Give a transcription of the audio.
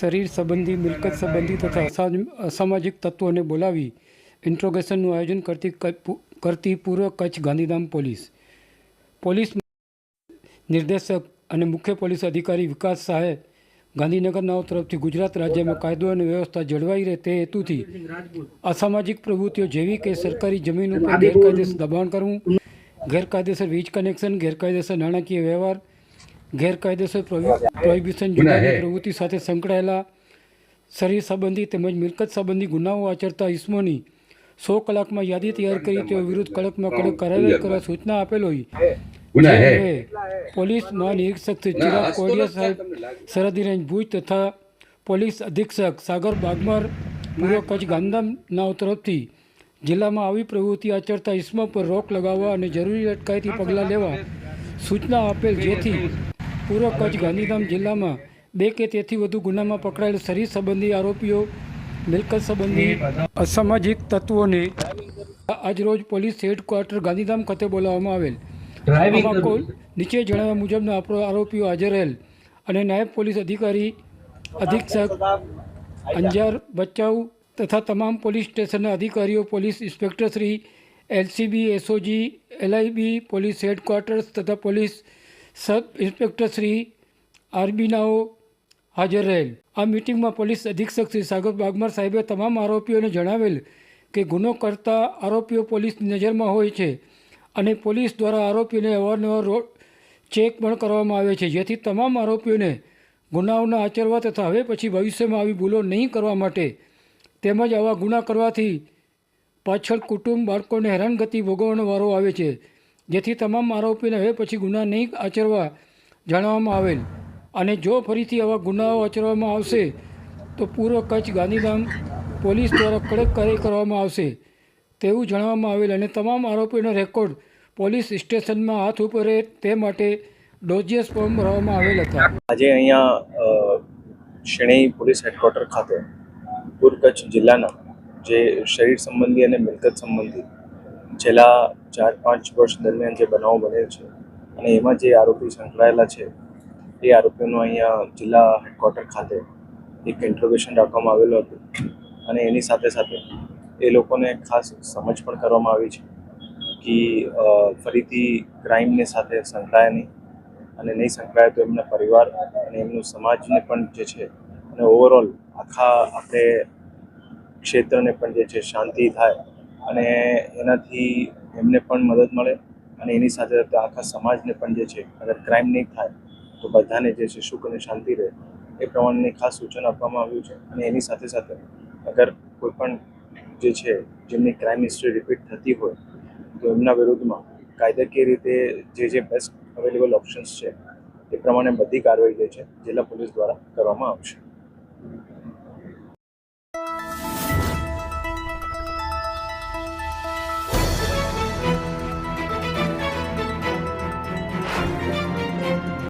શરીર સંબંધી, મિલકત સંબંધી તથા અસામાજિક તત્વોને બોલાવી ઇન્ટ્રોગેશનનું આયોજન કરતી કરતી પૂર્વ કચ્છ ગાંધીધામ પોલીસ. પોલીસ નિર્દેશક અને મુખ્ય પોલીસ અધિકારી વિકાસ શાહે ગાંધીનગરનાઓ તરફથી ગુજરાત રાજ્યમાં કાયદો અને વ્યવસ્થા જળવાઈ રહે તે હેતુથી અસામાજિક પ્રવૃત્તિઓ જેવી કે સરકારી જમીન ઉપર ગેરકાયદેસર દબાણ કરવું, ગેરકાયદેસર વીજ કનેક્શન, ગેરકાયદેસર નાણાકીય વ્યવહાર ગેરકાયદેસર પ્રોહિ- પ્રોહિબિશન જુગારની પ્રવૃત્તિ સાથે સંકળાયેલા શરીર સંબંધી તેમજ મિલકત સંબંધી ગુનાઓ આચરતા ઇસમોની સો કલાકમાં યાદી તૈયાર કરી તેઓ વિરુદ્ધ કડકમાં કડક કાર્યવાહી કરવા સૂચના આપેલ હોય. પોલીસ મહાનિરીક્ષક ચિરાગ કોડિયા સાહેબ સરહદી રેન્જ ભુજ તથા પોલીસ અધિક્ષક સાગર બાગમાર પૂર્વ કચ્છ ગાંધીધામના તરફથી જિલ્લામાં આવી પ્રવૃત્તિ આચરતા ઇસમો પર રોક લગાવવા અને જરૂરી અટકાયતી પગલાં લેવા સૂચના આપેલ જેથી પૂર્વ કચ્છ ગાંધીધામ જિલ્લામાં બે કે તેથી વધુ ગુનામાં પકડાયેલ શરીર સંબંધી આરોપીઓ મિલકત સંબંધી અસામાજિક તત્વોને આજરોજ પોલીસ હેડક્વાર્ટર ગાંધીધામ ખાતે બોલાવવામાં આવેલ. નીચે જણાવ્યા મુજબના આપણો આરોપીઓ હાજર રહેલ અને નાયબ પોલીસ અધિકારી અધિક્ષક અંજાર બચાવ તથા તમામ પોલીસ સ્ટેશનના અધિકારીઓ police inspector Shri LCB SOG LIB police headquarters તથા પોલીસ સબ ઇન્સ્પેક્ટર શ્રી આરબીનાઓ હાજર રહેલ. આ મિટિંગમાં પોલીસ અધિક્ષક શ્રી સાગર બાગમાર સાહેબે તમામ આરોપીઓને જણાવેલ કે ગુનો કરતા આરોપીઓ પોલીસની નજરમાં હોય છે અને પોલીસ દ્વારા આરોપીને અવારનવાર રોડ ચેક પણ કરવામાં આવે છે. જેથી તમામ આરોપીઓને ગુનાઓના આચરવા તથા હવે પછી ભવિષ્યમાં આવી ભૂલો નહીં કરવા માટે તેમજ આવા ગુના કરવાથી પાછળ કુટુંબ બાળકોને હેરાનગતિ ભોગવવાનો વારો આવે છે. જેથી તમામ આરોપીને હવે પછી ગુના નહીં આચરવા જણાવવામાં આવેલ. અને જો ફરીથી આવા ગુનાઓ આચરવામાં આવશે, તો પૂર્વ કચ્છ ગાંધીધામ પોલીસ દ્વારા કડક કાર્ય કરવામાં આવશે તેવું જણાવવામાં આવેલ અને તમામ આરોપીનો રેકોર્ડ પોલીસ સ્ટેશનમાં હાથ ઉપર રહે તે માટે ડોજિયસ ફોર્મ ભરવામાં આવેલ હતા. આજે અહીંયા શ્રેણી પોલીસ હેડક્વાર્ટર ખાતે પૂર્વ કચ્છ જિલ્લાના જે શરીર સંબંધી અને મિલકત સંબંધી છેલ્લા ચાર, પાંચ વર્ષ દરમિયાન જે બનાવો બનેલ છે અને એમાં જે આરોપી સંકળાયેલા છે, એ આરોપીઓનું અહીંયા જિલ્લા હેડક્વાર્ટર ખાતે એક ઇન્ટ્રોગેશન રાખવામાં આવેલું હતું. અને એની સાથે સાથે એ લોકોને ખાસ સમજ પણ કરવામાં આવી છે કે ફરીથી ક્રાઇમને સાથે સંકળાય નહીં અને નહીં સંકળાય તો એમના પરિવાર અને એમનું સમાજને પણ જે છે અને ઓવરઓલ આખા, આપણે ક્ષેત્રને પણ જે છે શાંતિ થાય અને એનાથી એમને પણ મદદ મળે અને એની સાથે સાથે આખા સમાજને પણ જે છે, અગર ક્રાઇમ નહીં થાય, તો બધાને જે છે, સુખ અને શાંતિ રહે. એ પ્રમાણેની ખાસ સૂચન આપવામાં આવ્યું છે અને એની સાથે સાથે અગર કોઈ પણ જે છે, જેમની ક્રાઇમ હિસ્ટ્રી રિપીટ થતી હોય, તો એમના વિરુદ્ધમાં કાયદાકીય રીતે જે જે બેસ્ટ અવેલેબલ ઓપ્શન્સ છે, એ પ્રમાણે બધી કાર્યવાહી જે છે, જિલ્લા પોલીસ દ્વારા કરવામાં આવશે.